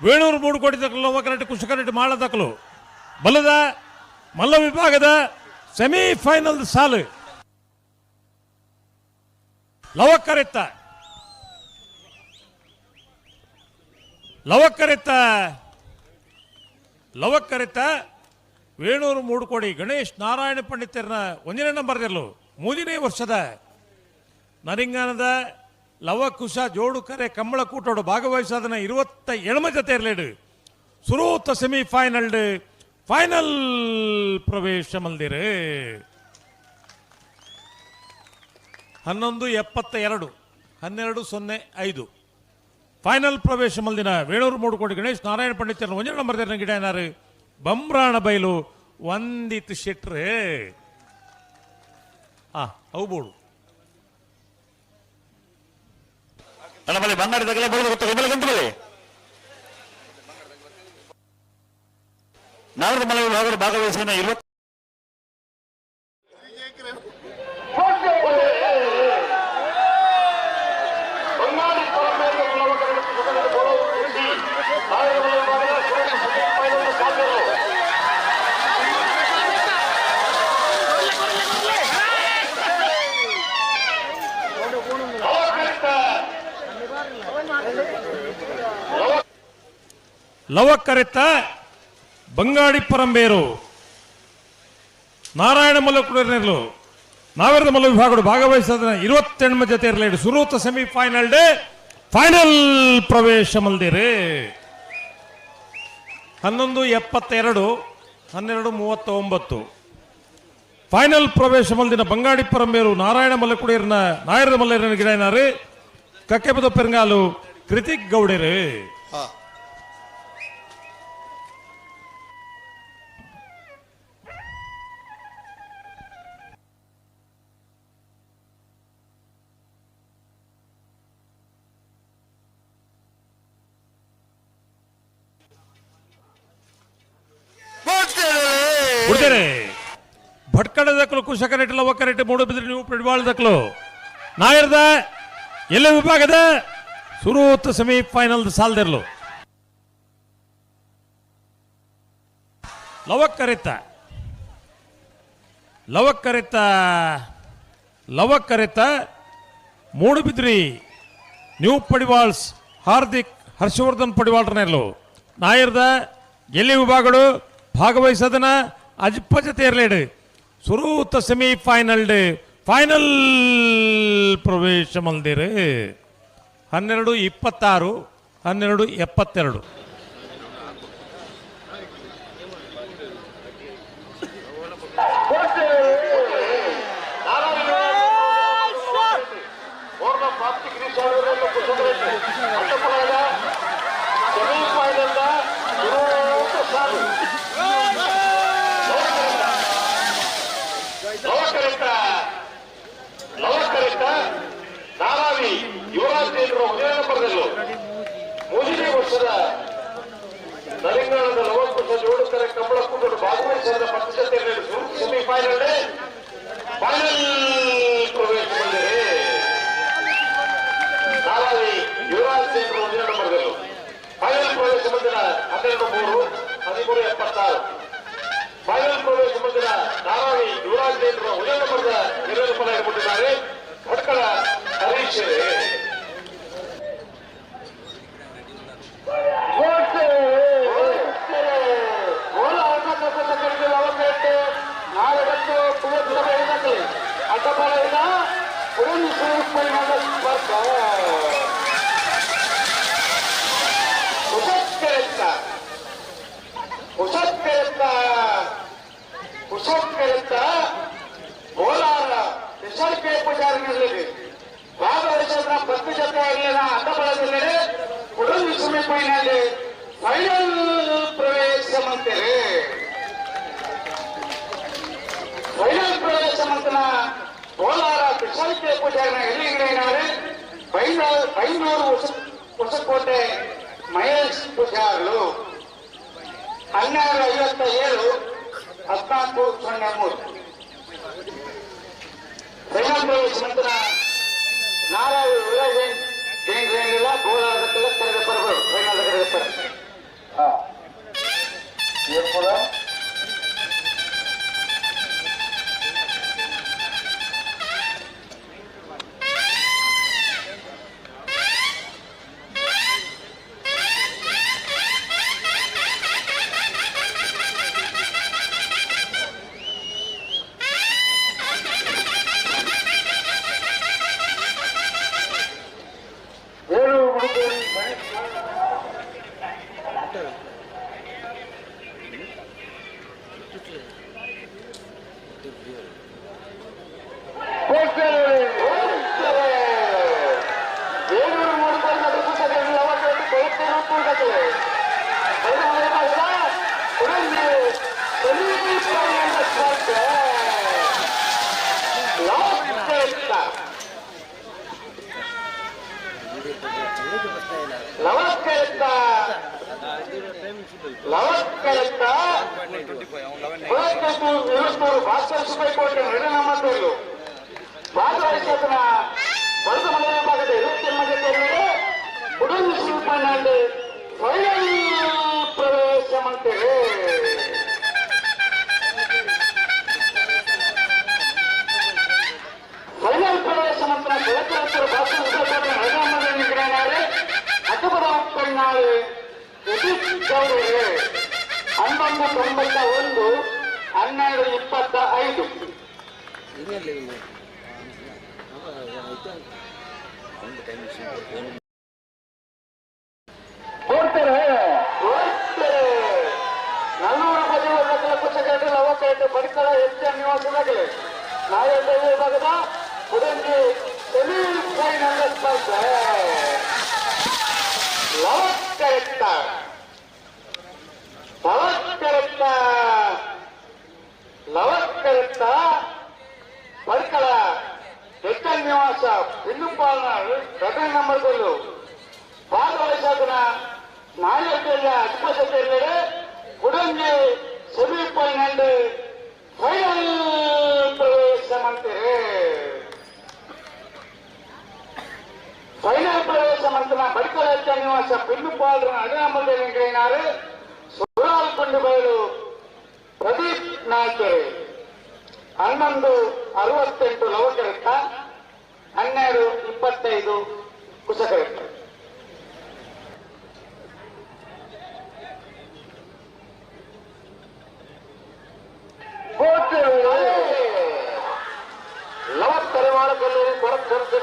ವೇಣೂರು ಮೂಡು ಕೋಟಿ ದಕ್ಕಲು ಲವಕರೆಡ್ಡಿ ಕುಶಕರೆಡ್ಡಿ ಮಾಳ ಬಲದ ಮಲ್ಲ ವಿಭಾಗದ ಸೆಮಿಫೈನಲ್ ಸಾಲು. ಲವಕ್ಕರೆತ್ತ ಲವಕ್ಕರೆತ್ತ ಲವಕ್ಕರೆತ್ತ ವೇಣೂರು ಮೂಡುಕೋಡಿ ಗಣೇಶ್ ನಾರಾಯಣ ಪಂಡಿತರನ್ನ ಒಂದನೇ ನಂಬರ್ದಲ್ಲೂ ಮೂರನೇ ವರ್ಷದ ನರಿಂಗಾನದ ಲವಕುಶ ಜೋಡುಕರೆ ಕಂಬಳ, ಕೂಟೋಡು ಭಾಗವಹಿಸೋದನ್ನ ಎಳಮ ಜೊತೆ ಇರಲಿಡು. ಸುರೂತ ಸೆಮಿಫೈನಲ್ ಫೈನಲ್ ಪ್ರವೇಶ ಮಲ್ದಿರು. ಹನ್ನೊಂದು ಎಪ್ಪತ್ತ ಎರಡು ಹನ್ನೆರಡು ಸೊನ್ನೆ ಐದು. ಫೈನಲ್ ಪ್ರವೇಶ ಮಲ್ದಿನ ವೇಣೂರು ಮೂಡುಕೋಡಿ ಗಣೇಶ್, ನಾರಾಯಣ ಪಂಡಿತರನ್ನ ಒಂಜನ ನಂಬರ್ ಗಿಡ ಏನಾರು? ಬಂಬ್ರಾಣ ಬೈಲು ಒಂದಿತ್ತು ಶೆಟ್ರೆ. ಆ ಅಣ್ಣ ಬಲ್ಲಿ ಬಂಗಾರ ತಗಲ ಬರೋದು ಗೊತ್ತ ಒಬ್ಬಲ ಗಂಟು ಬಲ್ಲಿ ನಾರದ ಮಲೆ ಭಾಗದ ಭಾಗವಹಿಸಿದ ಇರುವತ್ತು ಲವಕ್ಕರೆತ್ತ ಬಂಗಾಡಿ ಪರಂಬೇರು ನಾರಾಯಣ ಮಲ್ಲಕುಡರ್ನೆರ್ಲು ನಾವೆರದ ಮಲ್ಲ ವಿಭಾಗಗಳು ಭಾಗವಹಿಸೋದ್ರ ಇರುವತ್ತೆಣ್ಮ ಜೊತೆ ಇರಲಿ. ಸುರೂತ ಸೆಮಿಫೈನಲ್ ಡೇ ಫೈನಲ್ ಪ್ರವೇಶ ಮಲ್ದಿರಿ. ಹನ್ನೊಂದು, ಎಪ್ಪತ್ತೆರಡು, ಹನ್ನೆರಡು ಮೂವತ್ತ ಒಂಬತ್ತು ಫೈನಲ್ ಪ್ರವೇಶ ಮಲ್ದಿನ ಬಂಗಾಡಿ ಪರಂಬೇರು ನಾರಾಯಣ ಮಲ್ಲಕುಡಿಯರ್ನ ನಾಯರದ ಮಲ್ಲರನ ಗಿಡ ಕಕ್ಕೆಬದ ಪೆರಂಗಾಲು ಕೃತಿಕ್ ಗೌಡರು. ಬಿಡ್ತಾರೆ ಭಟ್ಕಳ ದಕ್ಕಲು ಕುಶಕರೆಟ್ ಮೂಡು ಬಿದ್ರೆ ನೀವು ಪಿಡ್ಬಾಳ ದಕ್ಕಲು ನಾಯರ್ದ, ಎಲ್ಲ ವಿಭಾಗದ? ಸುರೂತ್ ಸೆಮಿಫೈನಲ್ ಸಾಲದಿರ್ಲು. ಲವಕ್ಕರಿತ ಲವಕ್ಕರಿತ ಲವಕ್ಕರಿತ ಮೂಡುಬಿದ್ರಿ ನ್ಯೂ ಪಡಿವಾಳ್ಸ್, ಹಾರ್ದಿಕ್, ಹರ್ಷವರ್ಧನ್ ಪಡಿವಾಳ್ರನೆರ್ಲು ನಾಯರ್ದ, ಎಲ್ಲಿ ವಿಭಾಗಗಳು? ಭಾಗವಹಿಸೋದನ್ನ ಅಜ್ಪ തേർലയുടെ സുറൂത്ത ಸುರೂತ ಸೆಮಿಫೈನಲ್ ಡೇ ಫೈನಲ್ ಪ್ರವೇಶ ಮಲ್ದಿರು ಹನ್ನೆರಡು ಇಪ್ಪತ್ತಾರು ಹನ್ನೆರಡು ಎಪ್ಪತ್ತೆರಡು ಲವಕರೆತ್ತ ಲವಕರೆತ್ತ ನಾರಾವಿ ಯುವರಾಜ್ ಕೇಂದ್ರ ಒಂದನೇ ನಂಬರ್ದಲ್ಲೂ ಮೂರನೇ ವರ್ಷದ ತೆಲಂಗಾಣದ ಲವಕುಶ ಜೋಡುಕರ ಕಂಬಳ ಕೂಟಲು ಭಾಗವಹಿಸಿದ ಪಕ್ಷತೆ ಸೆಮಿಫೈನಲ್ ಫೈನಲ್ ಪ್ರವೇಶ ಬಂದಿದೆ ನಾರಾವಿ ಯುವರಾಜ್ ಕೇಂದ್ರ ಒಂದನೇ ನಂಬರ್ದಲ್ಲೂ ಫೈನಲ್ ಪ್ರವೇಶ ಬಂದಿನ ಹನ್ನೆರಡು ಮೂರು ಹದಿಮೂರು ಎಪ್ಪತ್ತಾರು ಫೈನಲ್ ಪ್ರವೇಶ ಮಂದಿರ ನಾರಾವಿ ಯುವರಾಜ್ ನೇತ್ರ ಉದಯ ನಂಬರ್ದ ಎರಡು ಫಲ ಕೊಟ್ಟಿದ್ದಾರೆ ಭಟ್ಕಳ ಹರೀಶ್ ಹೆಸರಿಕೆ ಪೂಜಾರಿನ ಎಲ್ಲಿಗಿರೇನಾದ್ರೆ ಬೈನೂರು ಬೈನೂರು ಹೊಸ ಹೊಸಕೋಟೆ ಮಹೇಶ್ ಪೂಜಾರರು ಹನ್ನೆರಡು ಐವತ್ತ ಏಳು ಹದಿನಾಲ್ಕು ಸೊನ್ನೆ ಮೂರು ಫೈನಲ್ ಪ್ರವೇಶ ನಂತರ ನಾರಾಯಣ ವಿರಾಜನ್ ಚೇಂಜ್ ಏನಿಲ್ಲ ಗೋಳಾಡೋದಕ್ಕೆಲ್ಲ ಕರೆದ ಬರ್ಬೋದು ಲವಕ್ಕರೆತ್ತ ಬೆಳಕು ಇರುತ್ತೂರು ಭಾಸ್ಕರ್ ಸುಬ್ಬೈ ಕೋಟೆ ನಡುನಮ್ಮತ್ತೇಳು ಭಾಗವಹಿಸತನ ವಲಸು ಮನೆ ವಿಭಾಗದ ಇರುವತ್ತೆರಡು ಜೊತೆಯಲ್ಲಿ ಉಡುಗು ಶಿಲ್ಪನಲ್ಲಿ ಫೈನಲ್ ಪ್ರವೇಶ ಮಾಡ್ತೇವೆ ಅವಕಾಶ ಬಡಿಕಳ ಹೆಚ್ಚಿನ ನಿವಾಸದಾಗಲಿ ನಾಯಕ ವಿಭಾಗದ ಉಡಂಗಿ ಸೆಮಿ ಫೈನಲ್ ಸ್ಪರ್ಧೆ ಲವಕ್ಕರೆತ್ತ ಲವಕ್ಕರೆತ್ತ ಲವಕ್ಕರೆತ್ತ ಬಡ್ಕಳ ಹೆಚ್ಚಿನ ನಿವಾಸ ಪಿಲ್ಲುಪಾಲನ ಘಟನೆ ನಂಬರ್ಗಳು ಭಾಗವಹಿಸೋದನ್ನ ನಾಯಕರ ಅಧಿಪತಿಯೆಲ್ಲಡೆ ಉಡಂಗಿ ಸೆಮಿಫೈನಲ್ ಫೈನಲ್ ಪ್ರವೇಶ ಮಾಡ್ತಾರೆ ಫೈನಲ್ ಪ್ರವೇಶ ಮಾಡ್ತಾನ ಬಡ್ಕಲ ನಿವಾಸ ಪಿಲ್ಲುಪಾಲರ ಅಡಿನಂಬರ್ಗಳಿನಾರು ಸುರಾಲ್ಕೊಂಡು ಬಯಲು ಪ್ರದೀಪ್ ನಾಯ್ಕರು ಹನ್ನೊಂದು ಅರವತ್ತೆಂಟು ಲವಕರೆತ್ತ ಹನ್ನೆರಡು ಇಪ್ಪತ್ತೈದು ಕುಸಕರೆತ್ತ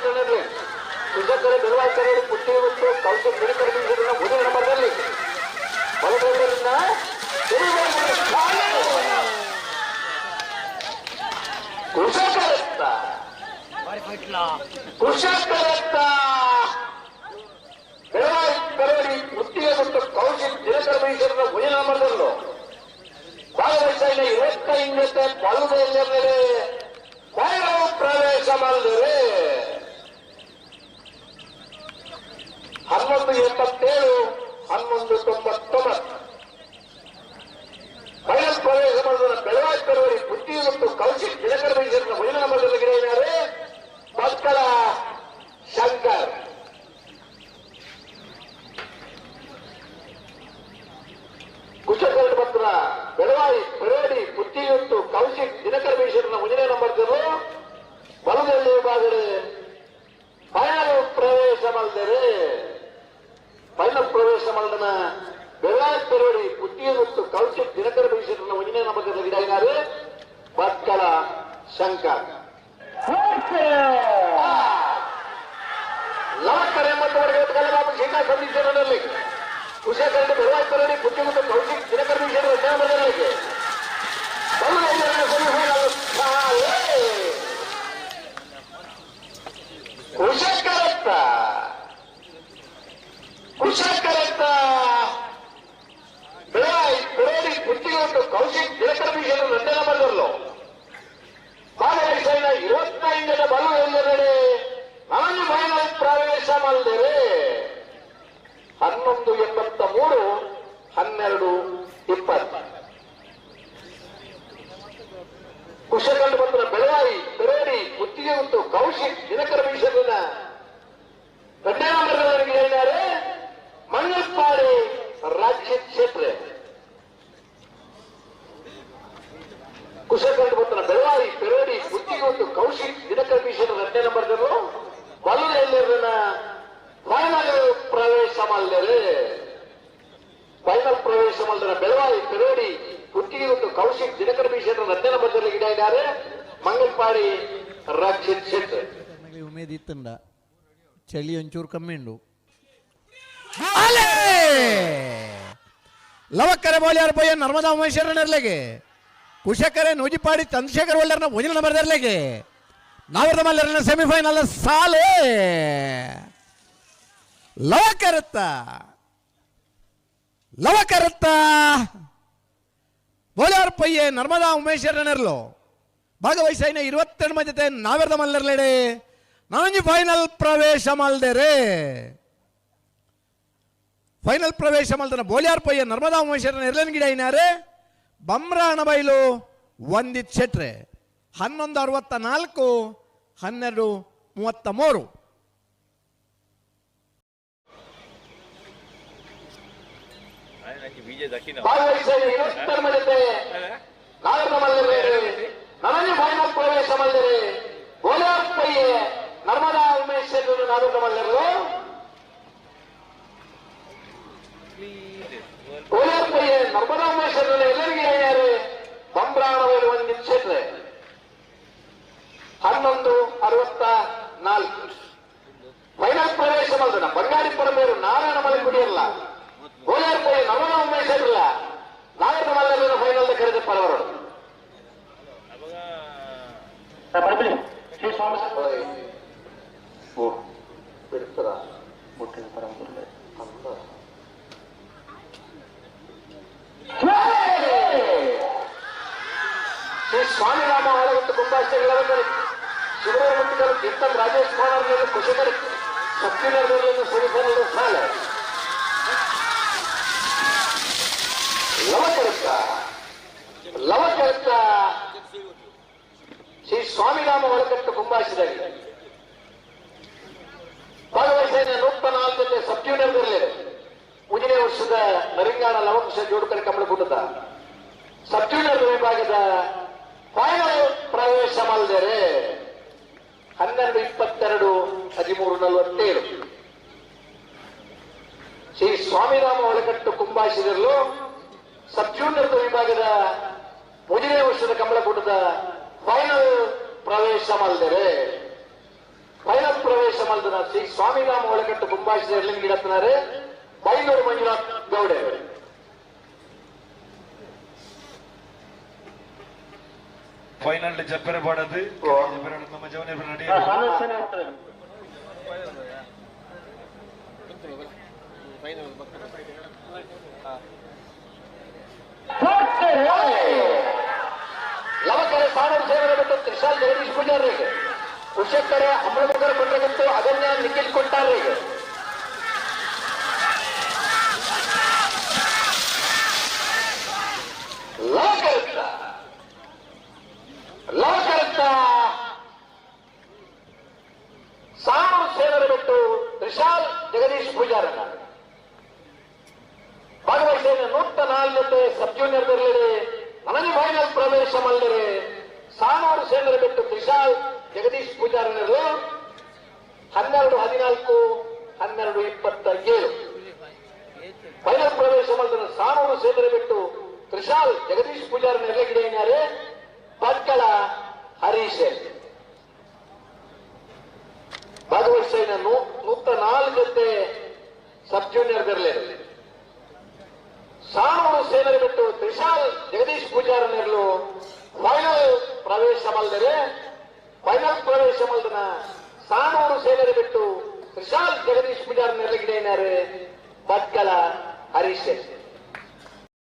ಕಲಿಸಿದ್ರೆ ಕುಸಕರೆ ಬೆಳವಾಕರೆ ಪುಟ್ಟಿ ಮತ್ತು ಕೌಶಲ್ ಮಿಡಿಕರೆ ಮುದಿನ ನಂಬರ್ದಲ್ಲಿ ಬಲಗೈಗಳಿಂದ ಕುಶಕರತ್ತ ಕುಶಕರತ್ತ ಬೆಳವಾಯಿ ಮತ್ತು ಕೌಶಿಕ್ ದಿನಕರ ಮೈಸೂರಿನ ಮುದಿನ ನಂಬರ್ದಲ್ಲೂ ಭಾಗವಹಿಸಿದ ಇವತ್ತೈದಕ್ಕೆ ಪಾಲ್ಗೊಳ್ಳುವುದರಲ್ಲಿ ಫೈನಲ್ ಪ್ರವೇಶ ಮಾಡಿದರೆ. ಹನ್ನೊಂದು ಎಪ್ಪತ್ತೇಳು ಹನ್ನೊಂದು ತೊಂಬತ್ತೊಂಬತ್ತು. ಫೈನಲ್ ಪ್ರವೇಶ ಬೆಳವಾಯಿ ಕರುವರಿ ಬುದ್ಧಿ ಮತ್ತು ಕೌಶಿಕ್ ದಿನಕರ ಮೈಸೂರಿನ ಮೊದಲ ನಂಬರ್ದಲ್ಲಿ ಗಿರಿಯಾರೆ ಮಕ್ಕಳ ಶಂಕರ್ ಕುಶಕರಣ ಪತ್ರ ಬೆಳವಾಯಿ ಬೆಳವಡಿ ಪುತ್ತಿಯುತ್ತು ಕೌಶಿಕ್ ದಿನಕರ ಮೈಸೂರಿನ ಮುಂದಿನ ನಂಬರ್ಗಳು ಬಲದಲ್ಲಿ ವಿಭಾಗಡೆ ಫೈನಲ್ ಪ್ರವೇಶ ಮಾಡಿದರೆ ಫೈನಲ್ ಪ್ರವೇಶ ಮಾಡಿದ ಬೆಳವಾಯಿ ಬೆಳವಡಿ ಪುತ್ತಿಯುತ್ತು ಕೌಶಿಕ್ ದಿನಕರ ಮೈಸೂರಿನ ಮುಂದಿನ ನಂಬರ್ಗಳು ಗಿಡಗಾರೆ ಭಟ್ಕಳ ಶಂಕರ್ ಲವಕ್ಕರೆ ಎಂಬತ್ತವರೆಗೆ ಕಲ್ಲಬಾಬು ಶೇಖಾ ಸಂಧಿಸಿದಲ್ಲಿ ಕುಶಕರಣ ಬೆಳವಾಯಿ ಬೆಳವಡಿ ಪುತ್ತಿಯುತ್ತು ಕೌಶಿಕ್ ದಿನಕರ ಮೈಸೂರಿನ ನಂಬರ್ಗಳಿಗೆ ಕುಶಕರತ್ತ ಕುಶಕರತ್ತ ಬೆಳವಾಯಿ ಮಾಡಿದರೆ ಹನ್ನೊಂದು ಎಂಬತ್ತ ಮೂರು, ಹನ್ನೆರಡು ಇಪ್ಪತ್ತು. ಕುಶಕಂಡು ಬಂದ್ರ ಬೆಳವಾಯಿ ಬೆಳವಡಿ ಗುತ್ತಿಗೆ ಉಂಟು ಕೌಶಿಕ್, ದಿನಕರ ಮೀಸಲಿನ ಎರಡನೇ ನಂಬರ್ ಕುಶಕಂಡು ಬತ್ತನ ಬೆಳವಾರಿ ಪೆರೋಡಿ ಬುದ್ಧಿಗೊಂದು ಕೌಶಿಕ್ ದಿನಕರ್ ಬೀಸನ ಎರಡನೇ ನಂಬರ್ ಜರು ಬಲ್ಲೂರಿನ ಫೈನಲ್ ಪ್ರವೇಶ ಮಲ್ಲರು ಫೈನಲ್ ಪ್ರವೇಶ ಮಲ್ಲರ ಬೆಳವಾರಿ ಪೆರೋಡಿ ಬುದ್ಧಿಗೊಂದು ಕೌಶಿಕ್ ದಿನಕರ್ ಬೀಸನ ಎರಡನೇ ನಂಬರ್ ಜಲ್ಲಿ ಗಿಡ ಇದ್ದಾರೆ ಮಂಗಲ್ಪಾಡಿ ರಕ್ಷಿತ್ ಶೆಟ್ ಆಗಲಿ ಉಮೇದ್ ಇತ್ತಂಡ ಚಳಿ ಒಂಚೂರು ಕಮ್ಮಿ ಉಂಡು. ಲವಕ್ಕರೆ ಮೌಲ್ಯಾರ ಪೋಯ ನರ್ಮದಾ ಉಮೇಶ್ವರನರ್ಲೆಗೆ. ಕುಶಕರೆ ನೂಜಿಪಾಡಿ ಚಂದ್ರಶೇಖರ್ ಒಳ್ಳರ್ನ ಭೋಜನ ಬರ್ದರ್ಲೆಗೆ. ನಾವರ್ದ ಮಲ್ಲರ್ನ ಸೆಮಿಫೈನಲ್ ಸಾಲೆ! ಲವಕರತ್ತ! ಲವಕರತ್ತ! ಬೋಲಾರ್ ಪಯ್ಯೆ ನರ್ಮದಾ ಉಮೇಶ್ವರನರ್ಲು. ಭಾಗವಹಿಸಿನ ಇರುವತ್ತೆರಡು ಜೊತೆ ನಾವೆರ್ದ ಮಲ್ಲರ್ಲೆಡೆ. ನಾಂಜಿ ಫೈನಲ್ ಪ್ರವೇಶ ಮಲ್ದೆರೆ ಫೈನಲ್ ಪ್ರವೇಶ ಮಲ್ದನ ಬೋಲಿಯಾರ್ ಪಯ್ಯ ನರ್ಮದಾ ಮಹೇಶ್ವರನ ಎರ್ಲನ್ ಗಿಡ ಐನಾರೆ ಬಮ್ರಾಣ ಬೈಲು ಒಂದಿತ್ ಶೆಟ್ರೆ ಹನ್ನೊಂದು ಅರವತ್ತ ನಾಲ್ಕು ಹನ್ನೆರಡು ಮೂವತ್ತ ಮೂರು ಪ್ರವೇಶ ಮಾಡಿದರೆ ಗೋಲಾರ್ ಪಯ್ಯೆ ನರ್ಮದಾ ಉಮೇಶ್ ಎಲ್ಲರಿಗೆ ಯಾರು ಬಂಬ್ರಾಣವರು ಒಂದು ಹನ್ನೊಂದು ಅರವತ್ತ ನಾಲ್ಕು. ಫೈನಲ್ ಪ್ರವೇಶ ಮಾಡಿದ ಬಂಗಾರಿ ಪರಮೇರು ನಾರಾಯಣ ಮಲೆ ಕುಡಿಯಲ್ಲ ಪಯ್ಯೆ ನರ್ಮದಾ ನಾಗರ ಮಲ್ಲರ ಫೈನಲ್ ಕರೆದ ಪರವರು ಬಿಡ್ತದ ಶ್ರೀ ಸ್ವಾಮಿರಾಮ ಆಳವತ್ತು ಕುಂಭಾಷ್ಟಗಳವರಲ್ಲಿ ಶಿವರಮಂತಿಗಳು ಕೀರ್ತನ್ ರಾಜೇಶ್ ಕುಮಾರ್ ಕುಶಕರು ಸತ್ಯನಗರದಲ್ಲಿ ಸರಿಸಲು ಸಾಲ ಲವಕರತ್ತ ಲವಕರತ್ತ ಶ್ರೀ ಸ್ವಾಮಿರಾಮ ಒಳಕಟ್ಟು ಕುಂಭಾಷದಲ್ಲಿ ಭಾಗವಹಿಸಿದ ನೂತನ ನಾಲ್ಕಕ್ಕೆ ಸಬ್ ಜೂನಿಯರ್ದಲ್ಲಿ ಮುಂದಿನ ವರ್ಷದ ನರಿಂಗಾಣ ಲವಂಶ ಜೋಡುಕರೆ ಕಮಲಗುಡ್ಡದ ಸಬ್ ಜೂನಿಯರ್ ವಿಭಾಗದ ಫೈನಲ್ ಪ್ರವೇಶ ಮಲ್ದರೆ ಹನ್ನೆರಡು ಇಪ್ಪತ್ತೆರಡು ಹದಿಮೂರು ನಲವತ್ತೇಳು. ಶ್ರೀ ಸ್ವಾಮಿರಾಮ ಒಳಕಟ್ಟು ಕುಂಭಾಷಿದಲ್ಲೂ ಸಬ್ ಜೂನಿಯರ್ ವಿಭಾಗದ ಮೊದಲನೇ ವರ್ಷದ ಕಮಲಕೂಟದ ಫೈನಲ್ ಪ್ರವೇಶ ಮಲ್ದರೆ ಫೈನಲ್ ಪ್ರವೇಶ ಮಲ್ದನ ಶ್ರೀ ಸ್ವಾಮಿರಾಮ ಒಳಕಟ್ಟು ಕುಂಭಾಷಿದ ಗಿಡತ್ತಿನಾರೆ? ಬೈನೂರು ಮಂಜುನಾಥ್ ಗೌಡೆ ಫೈನಲ್ ಜಪ್ಪರೆ ಬಾಡದು ನಮ್ಮ ಜವನ ನಡಿ ಲವಕರೆ ಸಾಣೂರು ಸೇವೆ ಬಿಟ್ಟು ತ್ರಿಶಾಲ್ ಜಗದೀಶ್ ಪೂಜಾರಿಗೆ ಕುಶಕ್ಕರೆ ಅಮೃತಕರ ಬಂದ್ರಗಂತೂ ಅದನ್ನೇ ನಿಖಿಲ್ ಕೊಟ್ಟಾರಿಗೆ ಲವಕರುತ್ತ ಲವಕರುತ್ತ ಸಾಣೂರು ಸೇವರ ಬಿಟ್ಟು ತ್ರಿಶಾಲ್ ಜಗದೀಶ್ ಪೂಜಾರನ್ನ ಭಾಗವಹಿಸಿದ ನೂತ ನಾಲ್ಕತೆ ಸಬ್ ಜೂನಿಯರ್ದಲ್ಲಿ ನನಗೆ ಫೈನಲ್ ಪ್ರವೇಶ ಮಲ್ಲರೆ ಸಾನೂರು ಸೇನರು ಬಿಟ್ಟು ತ್ರಿಶಾಲ್ ಜಗದೀಶ್ ಪೂಜಾರನರು ಹನ್ನೆರಡು ಹದಿನಾಲ್ಕು, ಹನ್ನೆರಡು ಇಪ್ಪತ್ತ ಏಳು. ಫೈನಲ್ ಪ್ರವೇಶ ಮಲ್ಲರ ಸಾನೂರು ಸೇನರು ಬಿಟ್ಟು ತ್ರಿಶಾಲ್ ಜಗದೀಶ್ ಪೂಜಾರನ ಪಟ್ಕಳ ಹರೀಶ್ ಭಾಗವಹಿಸಿನ ನೂತ ನಾಲ್ಕತೆ ಸಬ್ ಜೂನಿಯರ್ ಬೆರಲೇರು ಸಾಣೂರು ಸೇನರು ಬಿಟ್ಟು ತ್ರಿಶಾಲ್ ಜಗದೀಶ್ ಪೂಜಾರನೆರಲು ಫೈನಲ್ ಪ್ರವೇಶ ಮಲ್ದರೆ ಫೈನಲ್ ಪ್ರವೇಶ ಮಲ್ದನ ಸಾಣೂರು ಸೇನರು ಬಿಟ್ಟು ತ್ರಿಶಾಲ್ ಜಗದೀಶ್ ಪೂಜಾರನೆರಲು ಗಿಡ ಭಟ್ಕಳ ಹರೀಶ್